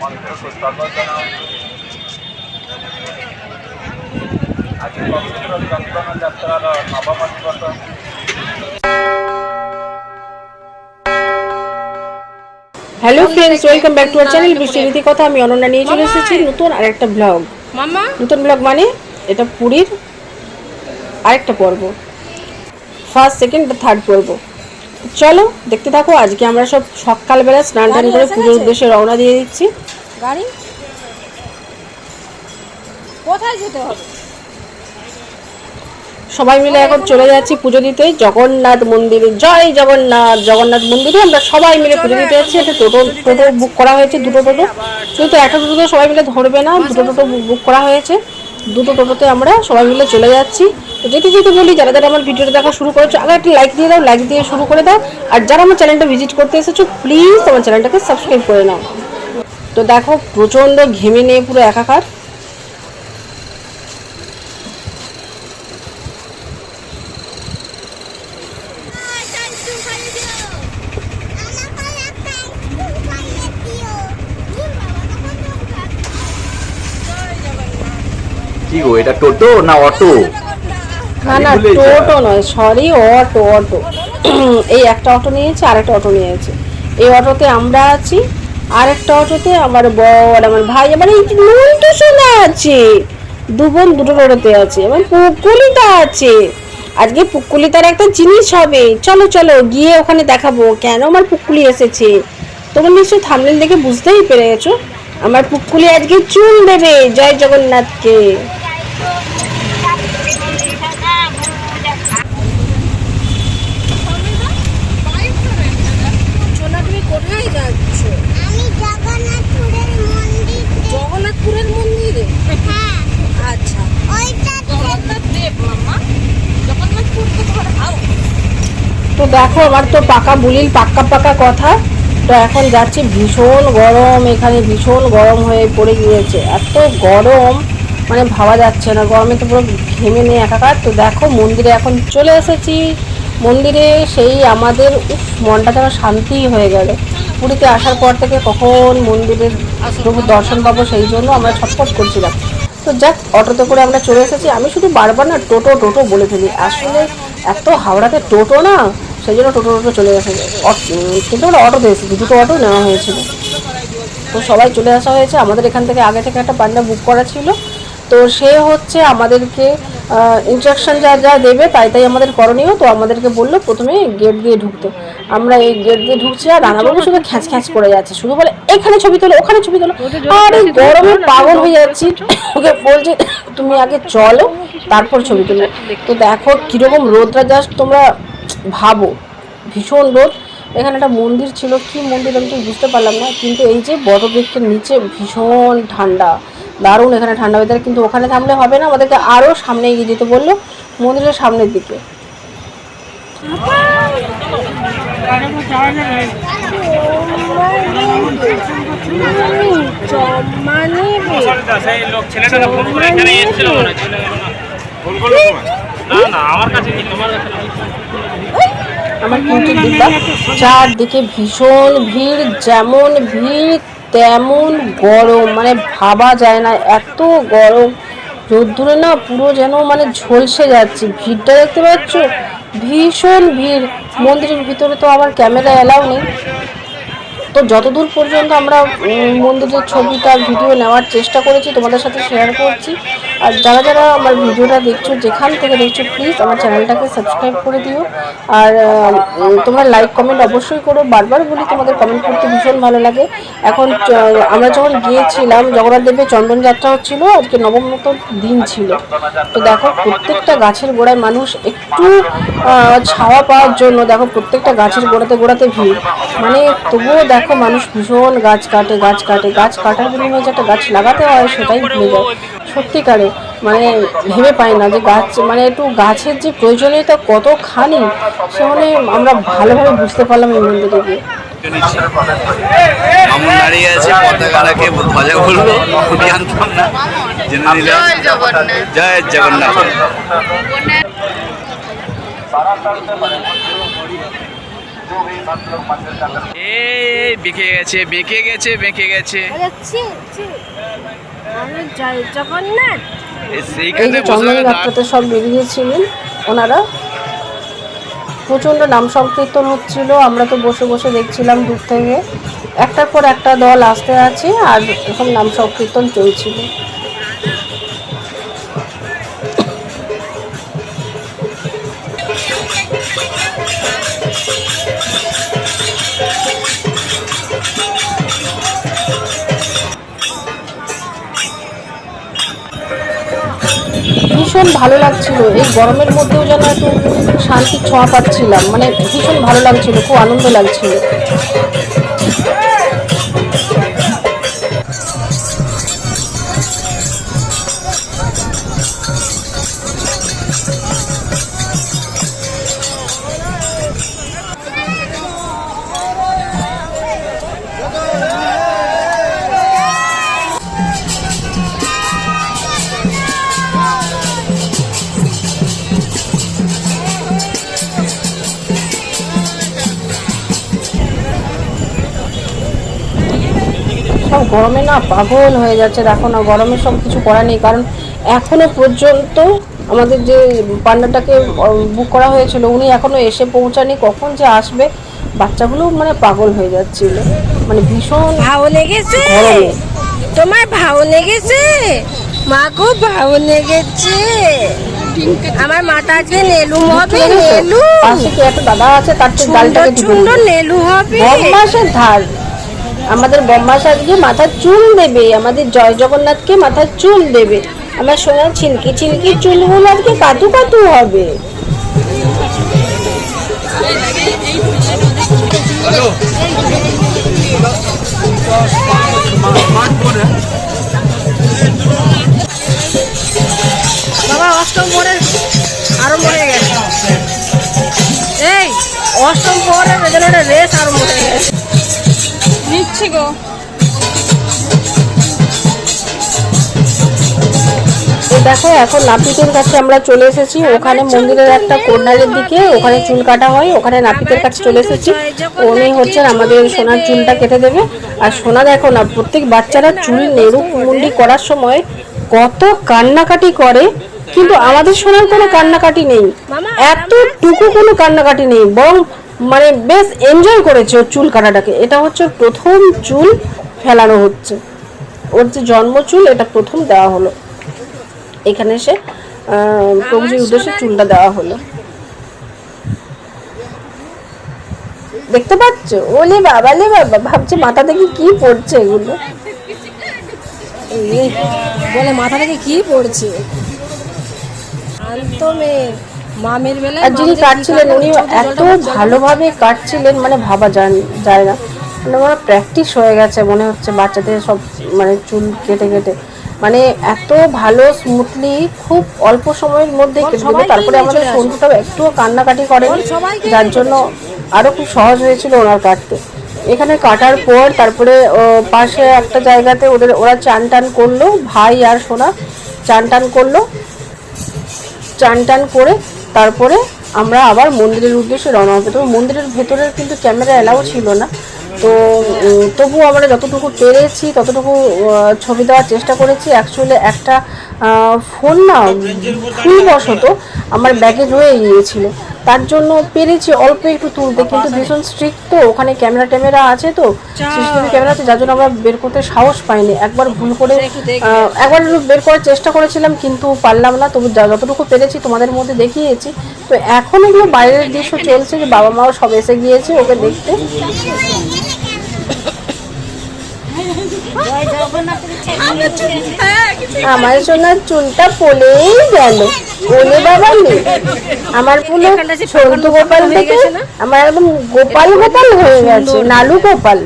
মন্ত্রকে স্বাগত জানাচ্ছি ଆଜି ପବିତ୍ର ଚନ୍ଦନ ଯାତ୍ରାର ନବମ ଦିବସ hello friends welcome back to our channel বৃষ্টিনীতি কথা আমি অনন্যা নিয়ে চলে এসেছি নতুন আরেকটা ব্লগ মামা নতুন ব্লগ মানে এটা পুরীর আরেকটা পর্ব ফার্স্ট সেকেন্ড থার্ড পর্ব চলো দেখতে থাকো আজকে আমরা সব সকালবেলা স্নান টান করে পুজোর উদ্দেশ্যে রওনা দিয়ে দিচ্ছি। গাড়ি? কোথায় যেতে হবে? সবাই মিলে এখন চলে যাচ্ছি পুজো দিতে। জগন্নাথ মন্দিরে। জয় জগন্নাথ জগন্নাথ মন্দিরে আমরা সবাই মিলে পুজো দিতে যাচ্ছি। একটা টোটো টোটো বুক করা হয়েছে দুটো টোটো। কিন্তু একটা টোটো সবাই মিলে ধরবে না দুটো টোটো বুক করা হয়েছে। দুটো টোটোতে আমরা সবাই মিলে চলে যাচ্ছি। তো যেতে যেতে বলি, যারা যারা আমার ভিডিওটা দেখা শুরু করেছ, আগে একটা লাইক দিয়ে দাও লাইক দিয়ে শুরু করে দাও। আর যারা আমার চ্যানেলটা ভিজিট করতে এসেছ প্লিজ আমার চ্যানেলটাকে সাবস্ক্রাইব করে নাও। তো দেখো, প্রচণ্ড ঘেমে নিয়ে পুরো একাকার। কি গো এটা টোটো না অটো? না না টোটো নয় সরি অটো অটো। এই একটা অটো নিয়েছে আর একটা অটো নিয়েছে। এই অটোতে আমরা আছি আর একটা অটোতে আমার বর আমার ভাই আমার এই নুনটু শোনা আছে। দু বোন দুটো টোটোতে আছে আমার পুকুলিতা আছে। আজকে পুকুলিতার একটা জিনিস হবে। চলো চলো গিয়ে ওখানে দেখাবো কেন আমার পুকুলি এসেছে। তোমরা নিশ্চয়ই থামনেল দেখে বুঝতেই পেরে গেছো আমার পুকুলি আজকে চুল দেবে জয় জগন্নাথকে সোনা তুমি কোথায় যাচ্ছ আমি জগন্নাথপুরের মন্দির জগন্নাথপুরের মন্দিরে হ্যাঁ আচ্ছা ওইটা জগন্নাথ দেব মামা জগন্নাথপুর তো তোমার হাও তো দেখো, আমার তো পাকা বুলিল, পাক্কা পাকা কথা। তো এখন যাচ্ছি, ভীষণ গরম, এখানে ভীষণ গরম হয়ে পড়ে গিয়েছে। এত গরম মানে ভাবা যাচ্ছে না, গরমে তো পুরো ঘেমে নিয়ে একাকার। তো দেখো, মন্দিরে এখন চলে এসেছি। মন্দিরে সেই আমাদের, উফ, মনটা যেন শান্তি হয়ে গেল। পুরীতে আসার পর থেকে কখন মন্দিরের প্রভু দর্শন পাবো সেই জন্য আমরা ছটফট করছিলাম তো যাক, অটোতে করে আমরা চলে এসেছি। আমি শুধু বারবার না, টোটো টোটো বলে ফেলি। আসলে এত হাওড়াতে টোটো না সেই জন্য টোটো টোটো চলে অট- কিন্তু আমরা অটোতে এসেছি দুটো অটো নেওয়া হয়েছিল। তো সবাই চলে আসা হয়েছে আমাদের এখান থেকে আগে থেকে একটা পান্ডা বুক করা ছিল। তো সে হচ্ছে আমাদেরকে ইনস্ট্রাকশন যা যা দেবে তাই তাই আমাদের করণীয় তো আমাদেরকে বলল প্রথমে গেট দিয়ে ঢুকতে। আমরা এই গেট দিয়ে ঢুকছি আর রানাবাবু শুধু খ্যাঁচ খ্যাঁচ করে যাচ্ছে শুধু বলে এখানে ছবি তোলো ওখানে ছবি তোলো। আর এই গরমে পাগল হয়ে যাচ্ছি। ওকে বলছে তুমি আগে চলো তারপর ছবি তুলো। তো দেখো কীরকম রোদটা জাস্ট তোমরা ভাবো। ভীষণ রোদ। এখানে একটা মন্দির ছিল। কি মন্দির আমি ঠিক বুঝতে পারলাম না। কিন্তু এই যে বটবৃক্ষের নিচে ভীষণ ঠান্ডা। দারুণ এখানে ঠান্ডা ওয়েদার কিন্তু ওখানে থামলে হবে না। আমাদেরকে আরও সামনে এগিয়ে যেতে বলল মন্দিরের সামনের দিকে। লোক ছেলেটা ফোন করে এখানে এসেছিল মনে হয়, চারদিকে ভীষণ ভিড়, যেমন ভিড়, তেমন গরম। মানে ভাবা যায় না, এত গরম। রোদ্দুরে না পুরো যেন মানে ঝলসে যাচ্ছে। ভিড়টা দেখতে পাচ্ছ? ভীষণ ভিড়। মন্দিরের ভিতরে তো আবার ক্যামেরা এলাও নেই। তো যতদূর পর্যন্ত আমরা মন্দিরের ছবিটা ভিডিও নেওয়ার চেষ্টা করেছি, তোমাদের সাথে শেয়ার করছি। আর যারা যারা আমার ভিডিওটা দেখছ, যেখান থেকে দেখছ প্লিজ আমার চ্যানেলটাকে সাবস্ক্রাইব করে দিও। আর তোমরা লাইক কমেন্ট অবশ্যই করো। বারবার বলি, তোমাদের কমেন্ট করতে ভীষণ ভালো লাগে। এখন আমরা যখন গিয়েছিলাম জগন্নাথ দেবের চন্দন যাত্রা হচ্ছিল, আজকে নবম নতুন দিন ছিল। তো দেখো, প্রত্যেকটা গাছের গোড়ায় মানুষ একটু ছাওয়া পাওয়ার জন্য দেখো, প্রত্যেকটা গাছের গোড়াতে গোড়াতে ভিড়। মানে তবুও দেখো, মানুষ ভীষণ গাছ কাটে গাছ কাটে। গাছ কাটার বিনিময়ে যে একটা গাছ লাগাতে হয়, সেটাই ভুলে যায়। সত্যিকারে মানে ভেবে পাই না যে গাছ মানে একটু গাছের যে প্রয়োজনীয়তা কতখানি, সে মানে আমরা ভালোভাবে বুঝতে পারলাম এই মন্দিরে গিয়ে। দায়িত্ব নিচ্ছি। মামুন দাঁড়িয়ে আছে পতাকাটাকে ধ্বজা করল আমি না। জেনে নিলাম জয় জগন্নাথ। বেঁকে গেছে বেঁকে গেছে বেঁকে গেছে। জগন্নাথ। এই চন্দন দত্ততে সব বেরিয়েছিলেন ওনারা প্রচণ্ড নাম সংকীর্তন হচ্ছিল, আমরা তো বসে বসে দেখছিলাম দূর থেকে। একটার পর একটা দল আসতে আছে আর এখন নাম সংকীর্তন চলছিল। ভীষণ ভালো লাগছিল। এই গরমের মধ্যেও যেন একটু শান্তির ছোঁয়া পাচ্ছিলাম। মানে ভীষণ ভালো লাগছিল, খুব আনন্দ লাগছিল। গরমে না পাগল হয়ে যাচ্ছে। দেখো না গরমে সব কিছু করা নেই। কারণ এখনও পর্যন্ত আমাদের যে পান্ডাটাকে বুক করা হয়েছিল উনি এখনও এসে পৌঁছানি কখন যে আসবে বাচ্চাগুলো মানে পাগল হয়ে যাচ্ছিল মানে ভীষণ ভাও লেগেছে? তোমার ভাও লেগেছে? মা খুব ভাও লেগেছে। আমার মাটা আজকে নেলু হবে নেলু। পাশে কি একটা দাদা আছে? তার ডালটাকে নেলু হবে। বম্মাসের ধার। আমাদের বম্মাস আজকে মাথার চুল দেবে, আমাদের জয় জগন্নাথকে মাথার চুল দেবে। আমার সোনার ছিলকি ছিলকি চুলগুলো আজকে কাতু কাতু হবে। বাবা, অষ্টম পরে আরম্ভ হয়ে গেছে। এই, অষ্টম পরে রেস আরম্ভ হয়ে গেছে। নিচ্ছি গো। দেখো এখন নাপিতের কাছে আমরা চলে এসেছি। ওখানে মন্দিরের একটা কর্নারের দিকে ওখানে চুল কাটা হয় ওখানে নাপিতের কাছে চলে এসেছি। উনি হচ্ছেন আমাদের সোনার চুলটা কেটে দেবে। আর সোনা দেখো না প্রত্যেক বাচ্চারা চুল নেড়ু মুন্ডি করার সময় কত কান্নাকাটি করে কিন্তু আমাদের সোনার কোনো কান্নাকাটি নেই। এতটুকু কোনো কান্নাকাটি নেই বরং মানে বেশ এনজয় করেছে ওর চুল কাটাটাকে। এটা হচ্ছে প্রথম চুল ফেলানো হচ্ছে। ওর যে জন্ম চুল এটা প্রথম দেওয়া হলো। এখানে আহ, প্রভুজির উদ্দেশ্যে চুলটা দেওয়া হলো। দেখতে পাচ্ছ? ওলে বাবা লে বাবা। ভাবছে মাথা থেকে কি পড়ছে এগুলো? বলে মাথা থেকে কি পড়ছে? বেলায় আর যিনি কাটছিলেন উনি এত ভালোভাবে কাটছিলেন মানে ভাবা যায় না। মানে আমার প্র্যাকটিস হয়ে গেছে মনে হচ্ছে বাচ্চাদের সব মানে চুল কেটে কেটে। মানে এত ভালো স্মুথলি খুব অল্প সময়ের মধ্যে কেটে দেবে। তারপরে আমাদের। সন্টুটাও একটুও কান্নাকাটি করেনি যার জন্য আরও খুব সহজ হয়েছিল ওনার কাটতে। এখানে কাটার পর তারপরে পাশে একটা জায়গাতে ওদের ওরা চান টান করল ভাই আর সোনা চান টান করল। চান টান করে তারপরে আমরা আবার মন্দিরের উদ্দেশ্যে রওনা হবে। তবে মন্দিরের ভেতরে কিন্তু ক্যামেরা অ্যালাউ ছিল না। তো তবু তবুও আমরা যতটুকু পেরেছি, ততটুকু ছবি দেওয়ার চেষ্টা করেছি। অ্যাকচুয়ালি একটা ফোন না ভুলবশত আমার ব্যাগে রয়ে গিয়েছিল তার জন্য পেরেছি অল্প একটু তুলতে কিন্তু ভীষণ স্ট্রিক্ট তো ওখানে ক্যামেরা ট্যামেরা আছে তো সিসিটিভি ক্যামেরা আছে যার জন্য আমরা বের করতে সাহস পাইনি একবার ভুল করে একবার বের করার চেষ্টা করেছিলাম কিন্তু পারলাম না তবু যা- যতটুকু পেরেছি তোমাদের মধ্যে দেখিয়েছি তো এখন এগুলো বাইরের দৃশ্য চলছে যে বাবা মাও সব এসে গিয়েছে ওকে দেখতে আমার সোনার চুলটা পলেই গেল। বলে বাবা নে। আমার পুরো সন্তু গোপাল থেকে আমার একদম গোপাল গোপাল হয়ে গেছে নালু গোপাল।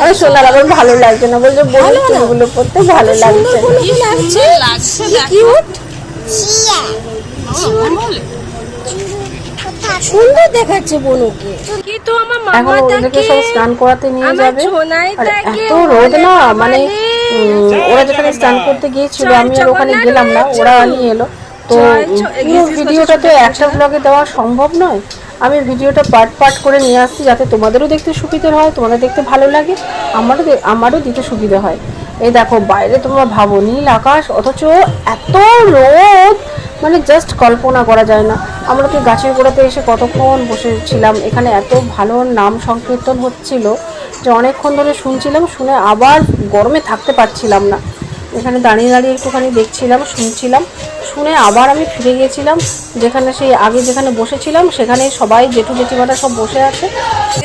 আমার সোনার আবার ভালো লাগছে না বলছে বড় চুলগুলো পরতে ভালো লাগছে না। শিয়া সুন্দর দেখাচ্ছে বনুকে। কি তো আমার এখন ওদেরকে সব স্নান করাতে নিয়ে যাবে? আর এত রোদ না মানে ওরা যেখানে স্নান করতে গিয়েছিল আমি আর ওখানে গেলাম না। ওরা নিয়ে এলো। তো ভিডিওটা তো একটা ব্লগে দেওয়া সম্ভব নয়। আমি ভিডিওটা পার্ট পার্ট করে নিয়ে আসছি যাতে তোমাদেরও দেখতে সুবিধে হয় তোমাদের দেখতে ভালো লাগে আমারও আমারও দিতে সুবিধে হয়। এই দেখো বাইরে তোমরা ভাবো নীল আকাশ অথচ এত রোদ মানে জাস্ট কল্পনা করা যায় না। আমরা তো গাছের গোড়াতে এসে কতক্ষণ বসেছিলাম, এখানে এত ভালো নাম সংকীর্তন হচ্ছিল যে অনেকক্ষণ ধরে শুনছিলাম, শুনে আবার গরমে থাকতে পারছিলাম না। এখানে দাঁড়িয়ে দাঁড়িয়ে একটুখানি দেখছিলাম, শুনছিলাম, শুনে আবার আমি ফিরে গিয়েছিলাম, যেখানে সেই আগে যেখানে বসেছিলাম সেখানে সবাই জেঠু জেঠিমারা সব বসে আছে।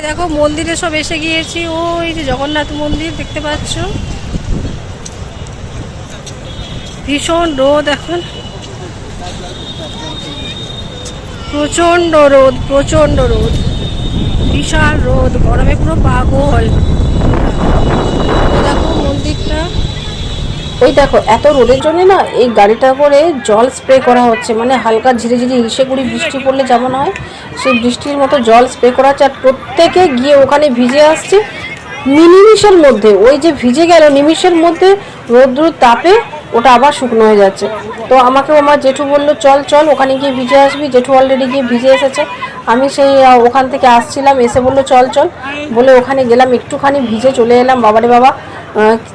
দেখো, মন্দিরে সব এসে গিয়েছি। ওই যে জগন্নাথ মন্দির দেখতে পাচ্ছ? ভীষণ রোদ এখন। প্রচণ্ড রোদ প্রচণ্ড রোদ। বিশাল রোদ, গরমে পুরো পাগল। দেখো মন্দিরটা। ওই দেখো, এত রোদের জন্য না এই গাড়িটা করে জল স্প্রে করা হচ্ছে। মানে হালকা ঝিরে ঝিরে ইসে গুড়ি বৃষ্টি পড়লে যেমন হয়। সেই বৃষ্টির মতো জল স্প্রে করা হচ্ছে আর প্রত্যেকে গিয়ে ওখানে ভিজে আসছে নিমিষের মধ্যে। ওই যে ভিজে গেল নিমিষের মধ্যে রোদ্রুর তাপে ওটা আবার শুকনো হয়ে যাচ্ছে। তো আমাকে আমার জেঠু বলল, চল চল, ওখানে গিয়ে ভিজে আসবি। জেঠু অলরেডি গিয়ে ভিজে এসেছে। আমি সেই ওখান থেকে আসছিলাম, এসে বলল, চল চল। বলে ওখানে গেলাম, একটুখানি ভিজে চলে এলাম। বাবারে বাবা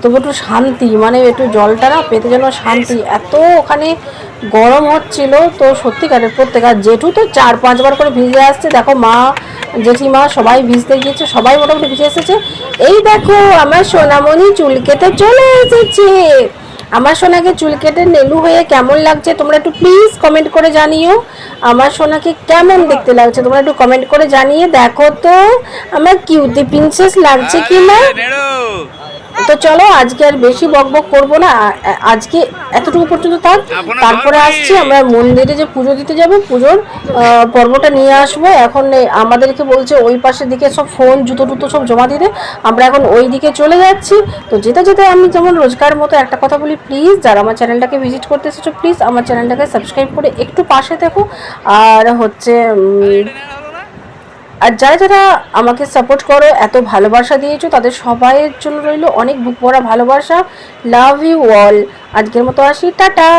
তবু একটু শান্তি মানে একটু জলটা না পেতে যেন শান্তি। এত ওখানে গরম হচ্ছিল, তো সত্যিকারের প্রত্যেক, আর জেঠু তো চার, পাঁচবার করে ভিজে আসছে। দেখো মা, জেঠিমা সবাই ভিজতে গিয়েছে, সবাই মোটামুটি ভিজে এসেছে। এই দেখো, আমার সোনামণি চুল কেটে চলে এসেছে। আমার সোনাকে চুল কেটে নেলু হয়ে কেমন লাগছে তোমরা একটু প্লিজ কমেন্ট করে জানিও। আমার সোনাকে কেমন দেখতে লাগছে তোমরা একটু কমেন্ট করে জানিয়ে। দেখো তো আমার কিউটি প্রিন্সেস লাগছে কি না তো চলো আজকে আর বেশি বকবক বক করব না। আজকে এতটুকু পর্যন্ত থাক তারপরে আসছি আমরা মন্দিরে যে পুজো দিতে যাব পুজোর পর্বটা নিয়ে আসব। এখন আমাদেরকে বলছে ওই পাশের দিকে সব ফোন জুতো টুতো সব জমা দিতে আমরা এখন ওই দিকে চলে যাচ্ছি। তো যেতে যেতে আমি যেমন রোজগার মতো একটা কথা বলি প্লিজ যারা আমার চ্যানেলটাকে ভিজিট করতে এসেছ প্লিজ আমার চ্যানেলটাকে সাবস্ক্রাইব করে একটু পাশে দেখো। আর হচ্ছে আর যারা যারা আমাকে সাপোর্ট করো, এত ভালোবাসা দিয়েছ, তাদের সবাইয়ের জন্য রইল অনেক বুক ভরা ভালোবাসা। লাভ ইউ অল আজকের মতো আসি। টাটা।